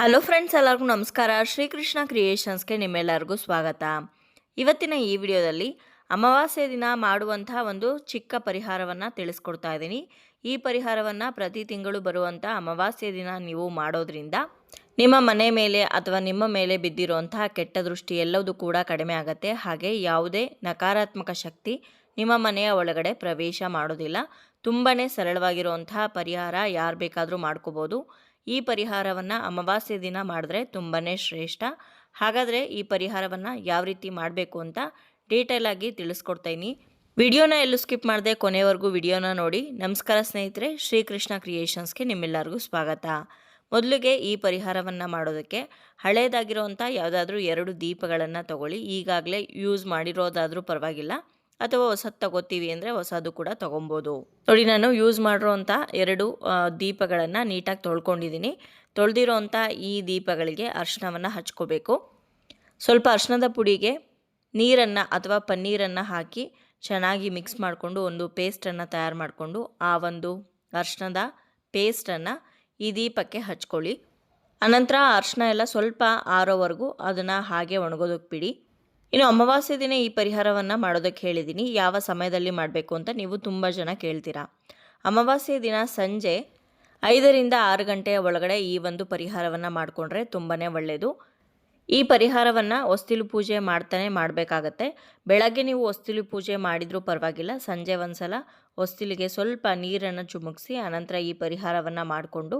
Hello friends, ಎಲ್ಲರಿಗೂ ನಮಸ್ಕಾರ. ಶ್ರೀಕೃಷ್ಣ ಕ್ರಿಯೇಷನ್ಸ್ಗೆ ನಿಮ್ಮೆಲ್ಲರಿಗೂ ಸ್ವಾಗತ. ಇವತ್ತಿನ ಈ ವಿಡಿಯೋದಲ್ಲಿ ಅಮಾವಾಸ್ಯೆ ದಿನ ಮಾಡುವಂತಹ ಒಂದು ಚಿಕ್ಕ ಪರಿಹಾರವನ್ನು ತಿಳಿಸ್ಕೊಡ್ತಾ ಇದ್ದೀನಿ. ಈ ಪರಿಹಾರವನ್ನು ಪ್ರತಿ ತಿಂಗಳು ಬರುವಂಥ ಅಮಾವಾಸ್ಯೆ ದಿನ ನೀವು ಮಾಡೋದ್ರಿಂದ ನಿಮ್ಮ ಮನೆ ಮೇಲೆ ಅಥವಾ ನಿಮ್ಮ ಮೇಲೆ ಬಿದ್ದಿರುವಂತಹ ಕೆಟ್ಟ ದೃಷ್ಟಿ ಎಲ್ಲವೂ ಕೂಡ ಕಡಿಮೆ ಆಗುತ್ತೆ. ಹಾಗೆ ಯಾವುದೇ ನಕಾರಾತ್ಮಕ ಶಕ್ತಿ ನಿಮ್ಮ ಮನೆಯ ಒಳಗಡೆ ಪ್ರವೇಶ ಮಾಡೋದಿಲ್ಲ. ತುಂಬಾ ಸರಳವಾಗಿರುವಂತಹ ಪರಿಹಾರ ಯಾರು ಬೇಕಾದರೂ ಮಾಡ್ಕೋಬೋದು. ಈ ಪರಿಹಾರವನ್ನು ಅಮಾವಾಸ್ಯೆ ದಿನ ಮಾಡಿದ್ರೆ ತುಂಬಾ ಶ್ರೇಷ್ಠ. ಹಾಗಾದರೆ ಈ ಪರಿಹಾರವನ್ನು ಯಾವ ರೀತಿ ಮಾಡಬೇಕು ಅಂತ ಡೀಟೇಲಾಗಿ ತಿಳಿಸ್ಕೊಡ್ತೀನಿ ವಿಡಿಯೋನ ಎಲ್ಲೂ ಸ್ಕಿಪ್ ಮಾಡದೆ ಕೊನೆವರೆಗೂ ವಿಡಿಯೋನ ನೋಡಿ. ನಮಸ್ಕಾರ ಸ್ನೇಹಿತರೆ, ಶ್ರೀಕೃಷ್ಣ ಕ್ರಿಯೇಷನ್ಸ್ಗೆ ನಿಮ್ಮೆಲ್ಲರಿಗೂ ಸ್ವಾಗತ. ಮೊದಲಿಗೆ ಈ ಪರಿಹಾರವನ್ನು ಮಾಡೋದಕ್ಕೆ ಹಳೇದಾಗಿರೋವಂಥ ಯಾವುದಾದ್ರೂ ಎರಡು ದೀಪಗಳನ್ನು ತಗೊಳ್ಳಿ. ಈಗಾಗಲೇ ಯೂಸ್ ಮಾಡಿರೋದಾದರೂ ಪರವಾಗಿಲ್ಲ. ಅಥವಾ ಹೊಸದು ತಗೋತೀವಿ ಅಂದರೆ ಹೊಸದು ಕೂಡ ತೊಗೊಬೋದು. ನೋಡಿ, ನಾನು ಯೂಸ್ ಮಾಡಿರೋವಂಥ ಎರಡು ದೀಪಗಳನ್ನು ನೀಟಾಗಿ ತೊಳ್ಕೊಂಡಿದ್ದೀನಿ. ತೊಳೆದಿರೋವಂಥ ಈ ದೀಪಗಳಿಗೆ ಅರ್ಶನವನ್ನು ಹಚ್ಕೋಬೇಕು. ಸ್ವಲ್ಪ ಅರ್ಶನದ ಪುಡಿಗೆ ನೀರನ್ನು ಅಥವಾ ಪನ್ನೀರನ್ನು ಹಾಕಿ ಚೆನ್ನಾಗಿ ಮಿಕ್ಸ್ ಮಾಡಿಕೊಂಡು ಒಂದು ಪೇಸ್ಟನ್ನು ತಯಾರು ಮಾಡಿಕೊಂಡು ಆ ಒಂದು ಅರ್ಶನದ ಪೇಸ್ಟನ್ನು ಈ ದೀಪಕ್ಕೆ ಹಚ್ಕೊಳ್ಳಿ. ಅನಂತರ ಅರ್ಶನ ಎಲ್ಲ ಸ್ವಲ್ಪ ಆರೋವರೆಗೂ ಅದನ್ನು ಹಾಗೆ ಒಣಗೋದಕ್ಕೆ ಬಿಡಿ. ಇನ್ನು ಅಮಾವಾಸ್ಯ ದಿನ ಈ ಪರಿಹಾರವನ್ನು ಮಾಡೋದಕ್ಕೆ ಹೇಳಿದ್ದೀನಿ. ಯಾವ ಸಮಯದಲ್ಲಿ ಮಾಡಬೇಕು ಅಂತ ನೀವು ತುಂಬ ಜನ ಕೇಳ್ತೀರಾ. ಅಮಾವಾಸ್ಯೆ ದಿನ ಸಂಜೆ ಐದರಿಂದ ಆರು ಗಂಟೆಯ ಒಳಗಡೆ ಈ ಒಂದು ಪರಿಹಾರವನ್ನು ಮಾಡಿಕೊಂಡ್ರೆ ತುಂಬಾ ಒಳ್ಳೆಯದು ಈ ಪರಿಹಾರವನ್ನು ಹೊಸ್ತಿಲು ಪೂಜೆ ಮಾಡ್ತಾನೆ ಮಾಡಬೇಕಾಗತ್ತೆ. ಬೆಳಗ್ಗೆ ನೀವು ಒಸ್ತಿಲು ಪೂಜೆ ಮಾಡಿದರೂ ಪರವಾಗಿಲ್ಲ. ಸಂಜೆ ಒಂದು ಸಲ ಹೊಸ್ತಿಲಿಗೆ ಸ್ವಲ್ಪ ನೀರನ್ನು ಚುಮುಕಿಸಿ ಅನಂತರ ಈ ಪರಿಹಾರವನ್ನು ಮಾಡಿಕೊಂಡು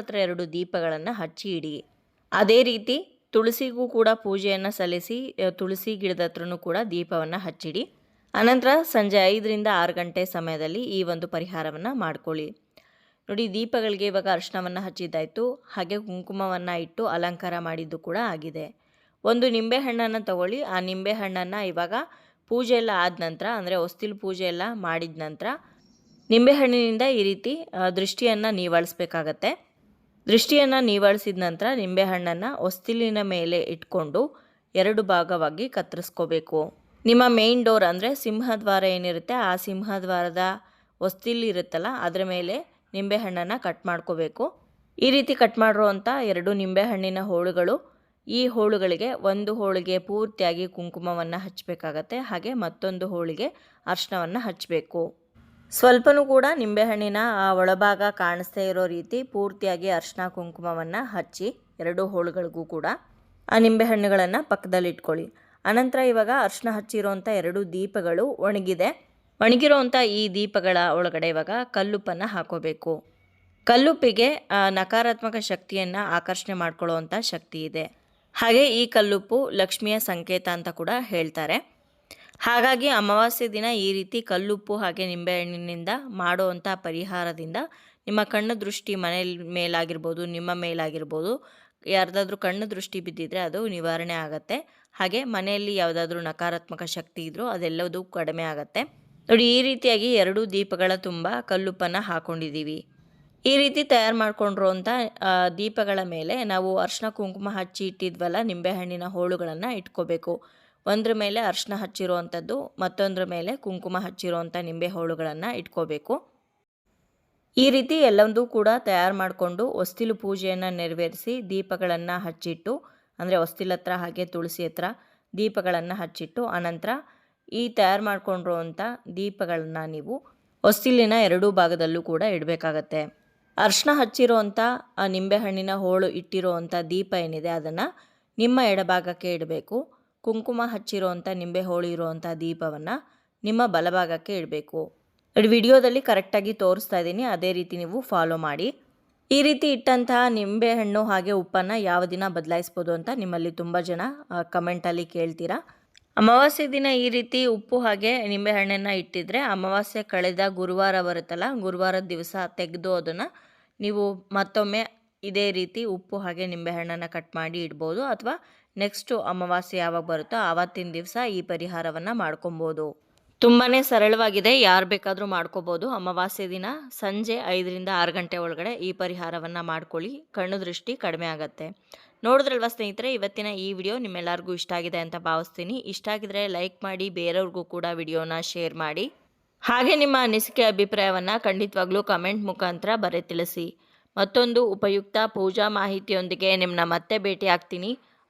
ಹತ್ರ ಎರಡು ದೀಪಗಳನ್ನು ಹಚ್ಚಿ ಇಡಿ. ಅದೇ ರೀತಿ ತುಳಸಿಗೂ ಕೂಡ ಪೂಜೆಯನ್ನು ಸಲ್ಲಿಸಿ ತುಳಸಿ ಗಿಡದ ಹತ್ರನೂ ಕೂಡ ದೀಪವನ್ನು ಹಚ್ಚಿಡಿ. ಅನಂತರ ಸಂಜೆ ಐದರಿಂದ ಆರು ಗಂಟೆ ಸಮಯದಲ್ಲಿ ಈ ಒಂದು ಪರಿಹಾರವನ್ನು ಮಾಡ್ಕೊಳ್ಳಿ. ನೋಡಿ, ದೀಪಗಳಿಗೆ ಇವಾಗ ಅರ್ಶನವನ್ನು ಹಚ್ಚಿದ್ದಾಯಿತು. ಹಾಗೆ ಕುಂಕುಮವನ್ನು ಇಟ್ಟು ಅಲಂಕಾರ ಮಾಡಿದ್ದು ಕೂಡ ಆಗಿದೆ. ಒಂದು ನಿಂಬೆಹಣ್ಣನ್ನು ತಗೊಳ್ಳಿ. ಆ ನಿಂಬೆಹಣ್ಣನ್ನು ಇವಾಗ ಪೂಜೆ ಎಲ್ಲ ಆದ ನಂತರ, ಅಂದರೆ ಹೊಸ್ತಿಲು ಪೂಜೆ ಎಲ್ಲ ಮಾಡಿದ ನಂತರ ನಿಂಬೆಹಣ್ಣಿನಿಂದ ಈ ರೀತಿ ದೃಷ್ಟಿಯನ್ನು ನೀವಾಳಿಸ್ಬೇಕಾಗತ್ತೆ. ದೃಷ್ಟಿಯನ್ನು ನೀವಾಳಿಸಿದ ನಂತರ ನಿಂಬೆಹಣ್ಣನ್ನು ಹೊಸ್ತಿಲಿನ ಮೇಲೆ ಇಟ್ಕೊಂಡು ಎರಡು ಭಾಗವಾಗಿ ಕತ್ತರಿಸ್ಕೋಬೇಕು. ನಿಮ್ಮ ಮೇನ್ ಡೋರ್ ಅಂದರೆ ಸಿಂಹದ್ವಾರ ಏನಿರುತ್ತೆ, ಆ ಸಿಂಹದ್ವಾರದ ಹೊಸ್ತಿಲ್ ಇರುತ್ತಲ್ಲ, ಅದರ ಮೇಲೆ ನಿಂಬೆಹಣ್ಣನ್ನು ಕಟ್ ಮಾಡ್ಕೋಬೇಕು. ಈ ರೀತಿ ಕಟ್ ಮಾಡಿರುವಂಥ ಎರಡು ನಿಂಬೆಹಣ್ಣಿನ ಹೋಳುಗಳು, ಈ ಹೋಳುಗಳಿಗೆ ಒಂದು ಹೋಳಿಗೆ ಪೂರ್ತಿಯಾಗಿ ಕುಂಕುಮವನ್ನು ಹಚ್ಚಬೇಕಾಗತ್ತೆ ಹಾಗೆ ಮತ್ತೊಂದು ಹೋಳಿಗೆ ಅರ್ಶನವನ್ನು ಹಚ್ಚಬೇಕು ಸ್ವಲ್ಪನೂ ಕೂಡ ನಿಂಬೆಹಣ್ಣಿನ ಆ ಒಳಭಾಗ ಕಾಣಿಸ್ತಾ ಇರೋ ರೀತಿ ಪೂರ್ತಿಯಾಗಿ ಅರ್ಶಿನ ಕುಂಕುಮವನ್ನು ಹಚ್ಚಿ ಎರಡು ಹೋಳುಗಳಿಗೂ ಕೂಡ ಆ ನಿಂಬೆಹಣ್ಣುಗಳನ್ನು ಪಕ್ಕದಲ್ಲಿ ಇಟ್ಕೊಳ್ಳಿ. ಅನಂತರ ಇವಾಗ ಅರ್ಶಿನ ಹಚ್ಚಿರೋಂಥ ಎರಡು ದೀಪಗಳು ಒಣಗಿದೆ. ಒಣಗಿರುವಂಥ ಈ ದೀಪಗಳ ಒಳಗಡೆ ಇವಾಗ ಕಲ್ಲುಪ್ಪನ್ನು ಹಾಕೋಬೇಕು. ಕಲ್ಲುಪ್ಪಿಗೆ ನಕಾರಾತ್ಮಕ ಶಕ್ತಿಯನ್ನು ಆಕರ್ಷಣೆ ಮಾಡ್ಕೊಳ್ಳುವಂಥ ಶಕ್ತಿ ಇದೆ. ಹಾಗೆ ಈ ಕಲ್ಲುಪ್ಪು ಲಕ್ಷ್ಮಿಯ ಸಂಕೇತ ಅಂತ ಕೂಡ ಹೇಳ್ತಾರೆ. ಹಾಗಾಗಿ ಅಮಾವಾಸ್ಯೆ ದಿನ ಈ ರೀತಿ ಕಲ್ಲುಪ್ಪು ಹಾಗೆ ನಿಂಬೆಹಣ್ಣಿನಿಂದ ಮಾಡುವಂಥ ಪರಿಹಾರದಿಂದ ನಿಮ್ಮ ಕಣ್ಣು ದೃಷ್ಟಿ ಮನೆ ಮೇಲಾಗಿರ್ಬೋದು, ನಿಮ್ಮ ಮೇಲಾಗಿರ್ಬೋದು, ಯಾರ್ದಾದ್ರೂ ಕಣ್ಣು ದೃಷ್ಟಿ ಬಿದ್ದಿದ್ರೆ ಅದು ನಿವಾರಣೆ ಆಗುತ್ತೆ. ಹಾಗೆ ಮನೆಯಲ್ಲಿ ಯಾವುದಾದ್ರೂ ನಕಾರಾತ್ಮಕ ಶಕ್ತಿ ಇದ್ರೂ ಅದೆಲ್ಲವೂ ಕಡಿಮೆ ಆಗುತ್ತೆ. ನೋಡಿ, ಈ ರೀತಿಯಾಗಿ ಎರಡೂ ದೀಪಗಳ ತುಂಬ ಕಲ್ಲುಪ್ಪನ್ನು ಹಾಕೊಂಡಿದ್ದೀವಿ. ಈ ರೀತಿ ತಯಾರು ಮಾಡ್ಕೊಂಡಿರುವಂಥ ದೀಪಗಳ ಮೇಲೆ ನಾವು ಅರ್ಶಿನ ಕುಂಕುಮ ಹಚ್ಚಿ ಇಟ್ಟಿದ್ವಲ್ಲ ನಿಂಬೆಹಣ್ಣಿನ ಹೋಳುಗಳನ್ನು ಇಟ್ಕೋಬೇಕು. ಒಂದ್ರ ಮೇಲೆ ಅರ್ಶಿನ ಹಚ್ಚಿರುವಂಥದ್ದು, ಮತ್ತೊಂದ್ರ ಮೇಲೆ ಕುಂಕುಮ ಹಚ್ಚಿರುವಂಥ ನಿಂಬೆ ಹೋಳುಗಳನ್ನು ಇಟ್ಕೋಬೇಕು. ಈ ರೀತಿ ಎಲ್ಲವೂ ಕೂಡ ತಯಾರು ಮಾಡಿಕೊಂಡು ಹೊಸ್ತಿಲು ಪೂಜೆಯನ್ನು ನೆರವೇರಿಸಿ ದೀಪಗಳನ್ನು ಹಚ್ಚಿಟ್ಟು, ಅಂದರೆ ಹೊಸ್ತಿಲ ಹತ್ರ ಹಾಗೆ ತುಳಸಿ ಹತ್ರ ದೀಪಗಳನ್ನು ಹಚ್ಚಿಟ್ಟು ಆನಂತರ ಈ ತಯಾರು ಮಾಡಿಕೊಂಡಿರುವಂಥ ದೀಪಗಳನ್ನು ನೀವು ಹೊಸ್ತಿಲಿನ ಎರಡೂ ಭಾಗದಲ್ಲೂ ಕೂಡ ಇಡಬೇಕಾಗತ್ತೆ. ಅರ್ಶಿನ ಹಚ್ಚಿರೋವಂಥ, ಆ ನಿಂಬೆಹಣ್ಣಿನ ಹೋಳು ಇಟ್ಟಿರೋವಂಥ ದೀಪ ಏನಿದೆ ಅದನ್ನು ನಿಮ್ಮ ಎಡಭಾಗಕ್ಕೆ ಇಡಬೇಕು. ಕುಂಕುಮ ಹಚ್ಚಿರೋವಂಥ ನಿಂಬೆ ಹೋಳಿ ಇರುವಂಥ ದೀಪವನ್ನು ನಿಮ್ಮ ಬಲಭಾಗಕ್ಕೆ ಇಡಬೇಕು. ವಿಡಿಯೋದಲ್ಲಿ ಕರೆಕ್ಟಾಗಿ ತೋರಿಸ್ತಾ ಇದ್ದೀನಿ. ಅದೇ ರೀತಿ ನೀವು ಫಾಲೋ ಮಾಡಿ. ಈ ರೀತಿ ಇಟ್ಟಂತಹ ನಿಂಬೆಹಣ್ಣು ಹಾಗೆ ಉಪ್ಪನ್ನು ಯಾವ ದಿನ ಬದಲಾಯಿಸ್ಬೋದು ಅಂತ ನಿಮ್ಮಲ್ಲಿ ತುಂಬ ಜನ ಕಮೆಂಟಲ್ಲಿ ಕೇಳ್ತೀರಾ. ಅಮಾವಾಸ್ಯೆ ದಿನ ಈ ರೀತಿ ಉಪ್ಪು ಹಾಗೆ ನಿಂಬೆಹಣ್ಣನ್ನು ಇಟ್ಟಿದ್ರೆ ಅಮಾವಾಸ್ಯೆ ಕಳೆದ ಗುರುವಾರ ಬರುತ್ತಲ್ಲ, ಗುರುವಾರದ ದಿವಸ ತೆಗೆದು ಅದನ್ನು ನೀವು ಮತ್ತೊಮ್ಮೆ ಇದೇ ರೀತಿ ಉಪ್ಪು ಹಾಗೆ ನಿಂಬೆಹಣ್ಣನ್ನು ಕಟ್ ಮಾಡಿ ಇಡ್ಬೋದು. ಅಥವಾ ನೆಕ್ಸ್ಟು ಅಮಾವಾಸ್ಯೆ ಯಾವಾಗ ಬರುತ್ತೋ ಆವತ್ತಿನ ದಿವಸ ಈ ಪರಿಹಾರವನ್ನು ಮಾಡ್ಕೊಬೋದು. ತುಂಬಾ ಸರಳವಾಗಿದೆ, ಯಾರು ಬೇಕಾದರೂ ಮಾಡ್ಕೋಬೋದು. ಅಮಾವಾಸ್ಯೆ ದಿನ ಸಂಜೆ ಐದರಿಂದ ಆರು ಗಂಟೆ ಒಳಗಡೆ ಈ ಪರಿಹಾರವನ್ನು ಮಾಡ್ಕೊಳ್ಳಿ, ಕಣ್ಣು ದೃಷ್ಟಿ ಕಡಿಮೆ ಆಗುತ್ತೆ. ನೋಡಿದ್ರಲ್ವ ಸ್ನೇಹಿತರೆ, ಇವತ್ತಿನ ಈ ವಿಡಿಯೋ ನಿಮ್ಮೆಲ್ಲರಿಗೂ ಇಷ್ಟ ಆಗಿದೆ ಅಂತ ಭಾವಿಸ್ತೀನಿ. ಇಷ್ಟ ಆಗಿದ್ರೆ ಲೈಕ್ ಮಾಡಿ, ಬೇರೆಯವ್ರಿಗೂ ಕೂಡ ವಿಡಿಯೋನ ಶೇರ್ ಮಾಡಿ. ಹಾಗೆ ನಿಮ್ಮ ಅನಿಸಿಕೆ ಅಭಿಪ್ರಾಯವನ್ನು ಖಂಡಿತವಾಗ್ಲೂ ಕಮೆಂಟ್ ಮುಖಾಂತರ ಬರೆ ತಿಳಿಸಿ. ಮತ್ತೊಂದು ಉಪಯುಕ್ತ ಪೂಜಾ ಮಾಹಿತಿಯೊಂದಿಗೆ ನಿಮ್ಮನ್ನ ಮತ್ತೆ ಭೇಟಿ ಆಗ್ತೀನಿ